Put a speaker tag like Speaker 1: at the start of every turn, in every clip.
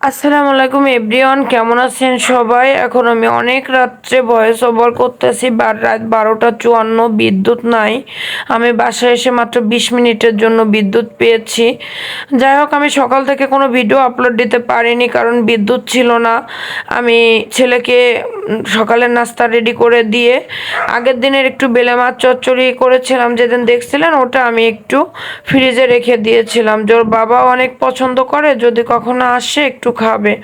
Speaker 1: আসসালামু আলাইকুম, এভরিওয়ান, কেমন আছেন সবাই? এখন আমি অনেক রাত্রে ভয়েস ওভার করতেছি বা রাত বারোটা চুয়ান্ন, বিদ্যুৎ নাই। আমি বাসায় এসে মাত্র বিশ মিনিটের জন্য বিদ্যুৎ পেয়েছি। যাই হোক, আমি সকাল থেকে কোনো ভিডিও আপলোড দিতে পারিনি, কারণ বিদ্যুৎ ছিল না। আমি ছেলেকে সকালের নাস্তা রেডি করে দিয়ে আগের দিনের একটু বেলে মাছ চচ্চড়ি করেছিলাম, যেদিন দেখছিলেন ওটা আমি একটু ফ্রিজে রেখে দিয়েছিলাম। যে ওর বাবাও অনেক পছন্দ করে, যদি কখনো আসে একটু খাবে।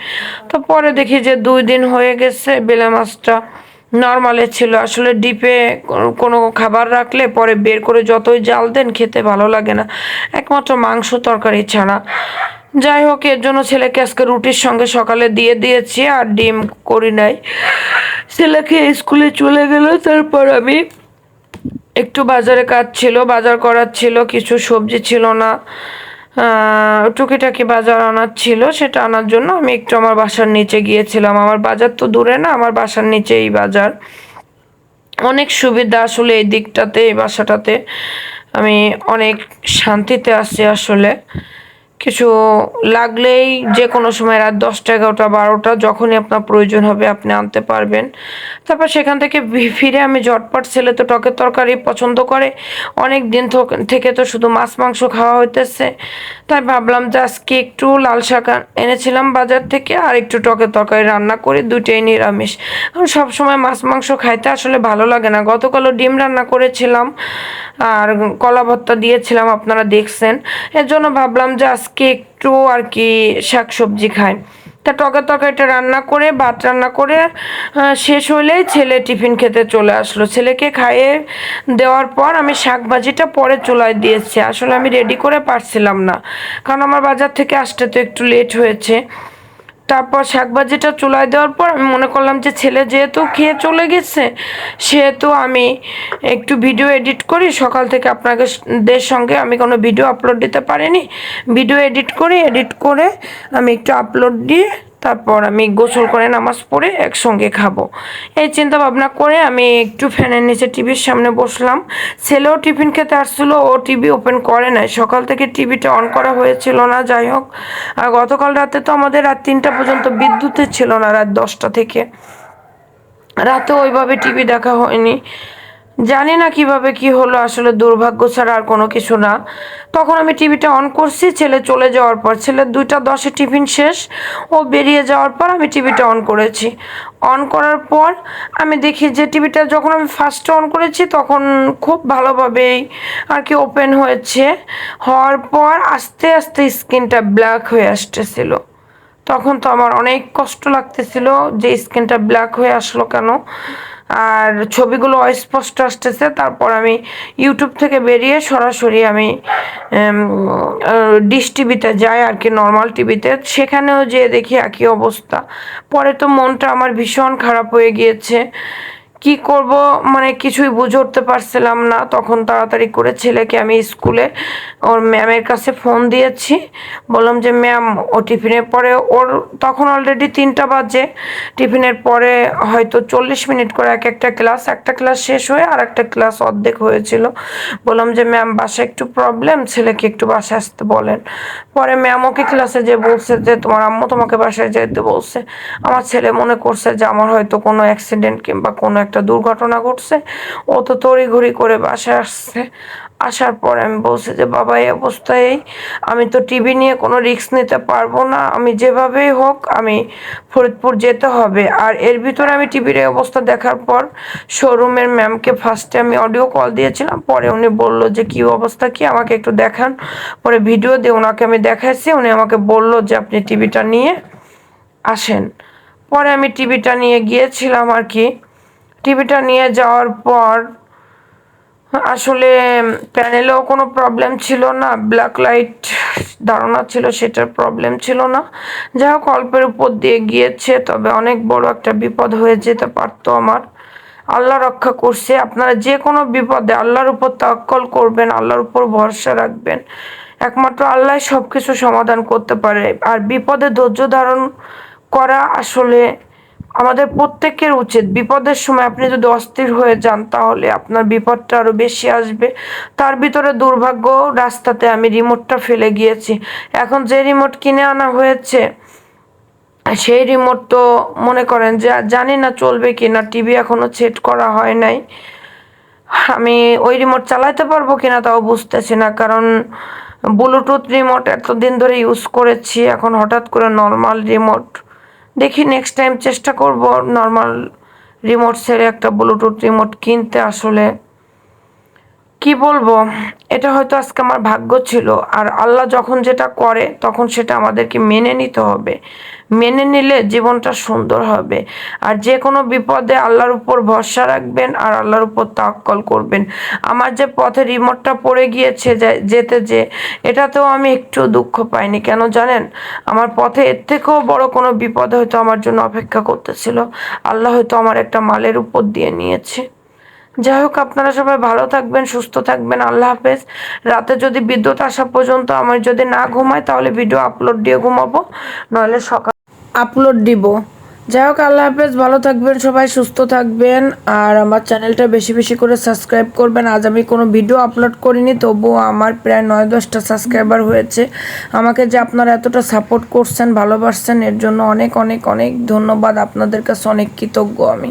Speaker 1: তো পরে দেখি যে দুই দিন হয়ে গেছে, বেলে মাছটা নর্মালে ছিল। আসলে ডিপে কোনো- খাবার রাখলে পরে বের করে যতই জাল দেন খেতে ভালো লাগে না। একমাত্র মাংস তরকারি ছাড়া। যাই হোক, এর জন্য ছেলেকে আজকে রুটির সঙ্গে সকালে দিয়ে দিয়েছি, আর ডিম করি নাই। ছেলেকে স্কুলে চলে গেল, তারপর আমি একটু বাজারে কাজ ছিল, বাজার করার ছিল, কিছু সবজি ছিল না। টুকিটাকি বাজার আনার ছিল, সেটা আনার জন্য আমি একটু আমার বাসার নিচে গিয়েছিলাম। আমার বাজার তো দূরে না, আমার বাসার নিচেই বাজার। অনেক সুবিধা আসলে এই দিকটাতে, এই বাসাটাতে। আমি অনেক শান্তিতে আছি আসলে। কিছু লাগলেই যে কোনো সময় রাত দশটা, এগারোটা, বারোটা, যখনই আপনার প্রয়োজন হবে আপনি আনতে পারবেন। তারপর সেখান থেকে ফিরে আমি ঝটপট ছেলে তো টকের তরকারি পছন্দ করে। অনেক দিন থক- তো শুধু মাছ, মাংস খাওয়া হইতেছে। তাই ভাবলাম যে আজকে একটু লাল শাক এনেছিলাম বাজার থেকে আর একটু টকের তরকারি রান্না করি, দুইটাই নিরামিষ। কারণ সবসময় মাছ, মাংস খাইতে আসলে ভালো লাগে না। গতকালও ডিম রান্না করেছিলাম আর কলা ভর্তা দিয়েছিলাম, আপনারা দেখছেন। এর জন্য ভাবলাম যে আজকে একটু আর কি শাক সবজি খায়। তা টকের তরকারিটা রান্না করে, ভাত রান্না করে শেষ হলেই ছেলে টিফিন খেতে চলে আসলো। ছেলেকে খাইয়ে দেওয়ার পর আমি শাক ভাজিটা পরে চুলায় দিয়েছি আসলে আমি রেডি করে পারছিলাম না। কারণ আমার বাজার থেকে আসতে তো একটু লেট হয়েছে। তারপর শাকভাজিটা চুলায় দেওয়ার পর আমি মনে করলাম যে ছেলে যেহেতু খেয়ে চলে গেছে, সেহেতু আমি একটু ভিডিও এডিট করি। সকাল থেকে আপনাকে দের সঙ্গে আমি কোনো ভিডিও আপলোড দিতে পারিনি। ভিডিও এডিট করি এডিট করে আমি একটু আপলোড দিয়ে তারপর আমি গোসল করে নামাজ পড়ে একসঙ্গে খাব। এই চিন্তা ভাবনা করে আমি একটু ফ্যানের নিচে টিভির সামনে বসলাম। ছেলেও টিফিন খেতে আসছিল, ও টিভি ওপেন করে নাই। সকাল থেকে টিভিটা অন করা হয়েছিল না, যাই হোক। আর গতকাল রাতে তো আমাদের রাত তিনটা পর্যন্ত বিদ্যুতের ছিল না, রাত দশটা থেকে। রাতে ওইভাবে টিভি দেখা হয়নি। জানি না কীভাবে কি হলো, আসলে দুর্ভাগ্য ছাড়া আর কোনো কিছু না। তখন আমি টিভিটা অন করছি, ছেলে চলে যাওয়ার পর, ছেলের দুইটা দশে টিফিন শেষ, ও বেরিয়ে যাওয়ার পর আমি টিভিটা অন করেছি। অন করার পর আমি দেখি যে টিভিটা যখন আমি ফার্স্ট অন করেছি, তখন খুব ভালোভাবেই আর কি ওপেন হয়েছে। হওয়ার পর আস্তে আস্তে স্ক্রিনটা ব্ল্যাক হয়ে আসতেছিল। তখন তো আমার অনেক কষ্ট লাগতেছিল যে স্ক্রিনটা ব্ল্যাক হয়ে আসলো কেন। আর ছবিগুলো অস্পষ্ট আসতেছে, তারপর আমি ইউটিউব থেকে বেরিয়ে সরাসরি আমি ডিশ টিভিতে যাই আর কি নর্মাল টিভিতে। সেখানেও যেয়ে দেখি একই অবস্থা। পরে তো মনটা আমার ভীষণ খারাপ হয়ে গিয়েছে। কি করব? মানে কিছুই বুঝে উঠতে পারছিলাম না। তখন তাড়াতাড়ি করে ছেলেকে আমি স্কুলে ওর ম্যামের কাছে ফোন দিয়েছি। বললাম যে, ম্যাম, ও টিফিনের পরে ওর তখন অলরেডি তিনটা বাজে। টিফিনের পরে হয়তো চল্লিশ মিনিট করে এক একটা ক্লাস একটা ক্লাস শেষ হয়ে আর একটা ক্লাস অর্ধেক হয়েছিল। বললাম যে, ম্যাম, বাসায় একটু প্রবলেম ছেলেকে একটু বাসায় আসতে বলেন। পরে ম্যাম ওকে ক্লাসে যে বলছে যে, তোমার আম্মু তোমাকে বাসায় যেতে বলছে। আমার ছেলে মনে করছে যে, আমার হয়তো কোনো অ্যাক্সিডেন্ট কিংবা কোনো একটা দুর্ঘটনা ঘটছে, ও তো তড়িঘড়ি করে বাসায় আসছে। আসার পর আমি বলছি যে, বাবা, এই অবস্থায় আমি তো টিভি নিয়ে কোনো রিস্ক নিতে পারব না। আমি যেভাবেই হোক আমি ফরিদপুর যেতে হবে। আর এর ভিতরে আমি টিভির এই অবস্থা দেখার পর শোরুমের ম্যামকে ফার্স্টে আমি অডিও কল দিয়েছিলাম। পরে উনি বলল যে, কী অবস্থা কি? আমাকে একটু দেখান। পরে ভিডিও দিয়ে ওনাকে আমি দেখাইছি। উনি আমাকে বলল যে, আপনি টিভিটা নিয়ে আসেন। পরে আমি টিভিটা নিয়ে গিয়েছিলাম আর কি। টিভিটা নিয়ে যাওয়ার পর আসলে প্যানেলেও কোনো প্রবলেম ছিল না ব্ল্যাক লাইট ধারণা ছিল সেটার প্রবলেম ছিল না। যাই হোক, অল্পের উপর দিয়ে গিয়েছে, তবে অনেক বড় একটা বিপদ হয়ে যেতে পারতো আমার। আল্লাহ রক্ষা করছে, আপনারা যে কোনো বিপদে আল্লাহর উপর তাক্কল করবেন, আল্লাহর উপর ভরসা রাখবেন। একমাত্র আল্লাহ সব কিছু সমাধান করতে পারে। আর বিপদে ধৈর্য ধারণ করা আসলে আমাদের প্রত্যেকের উচিত। বিপদের সময় আপনি যদি অস্থির হয়ে যান, তাহলে আপনার বিপদটা আরও বেশি আসবে। তার ভিতরে দুর্ভাগ্য, রাস্তাতে আমি রিমোটটা ফেলে গিয়েছি। এখন যে রিমোট কিনে আনা হয়েছে, সেই রিমোট তো মনে করেন যে জানি না চলবে কি না টিভি এখনও সেট করা হয় নাই। আমি ওই রিমোট চালাতে পারব কিনা তাও বুঝতেছি না, কারণ ব্লুটুথ রিমোট এতদিন ধরে ইউজ করেছি, এখন হঠাৎ করে নর্মাল রিমোট দেখি নেক্সট টাইম চেষ্টা করব নর্মাল রিমোট ছেড়ে একটা ব্লুটুথ রিমোট কিনতে আসলে। কি বলব? এটা হয়তো আজকে আমার ভাগ্য ছিল। আর আল্লাহ যখন যেটা করে, তখন সেটা আমাদেরকে মেনে নিতে হবে। মেনে নিলে জীবনটা সুন্দর হবে। আর যে কোনো বিপদে আল্লাহর উপর ভরসা রাখবেন আর আল্লাহর উপর তাক্কল করবেন। আমার যে পথে রিমোটটা পড়ে গিয়েছে যেতে যে, এটাতেও আমি একটু দুঃখ পাইনি। কেন জানেন? আমার পথে এর থেকেও বড় কোনো বিপদ হয়তো আমার জন্য অপেক্ষা করতেছিল। আল্লাহ হয়তো আমার একটা মালের উপর দিয়ে নিয়েছে। যাই হোক, আপনারা সবাই ভালো থাকবেন, সুস্থ থাকবেন, আল্লাহ হাফেজ। রাতে যদি বিদ্যুৎ আসা পর্যন্ত আমার যদি না ঘুমায় তাহলে ভিডিও আপলোড দিয়ে ঘুমাবো, নইলে সকাল আপলোড দিব। যাই হোক, আল্লাহ হাফেজ, ভালো থাকবেন সবাই, সুস্থ থাকবেন। আর আমার চ্যানেলটা বেশি বেশি করে সাবস্ক্রাইব করবেন। আজ আমি কোনো ভিডিও আপলোড করিনি, তবুও আমার প্রায় নয় দশটা সাবস্ক্রাইবার হয়েছে। আমাকে যে আপনারা এতটা সাপোর্ট করছেন, ভালোবাসছেন, এর জন্য অনেক অনেক অনেক ধন্যবাদ। আপনাদের কাছে অনেক কৃতজ্ঞ আমি।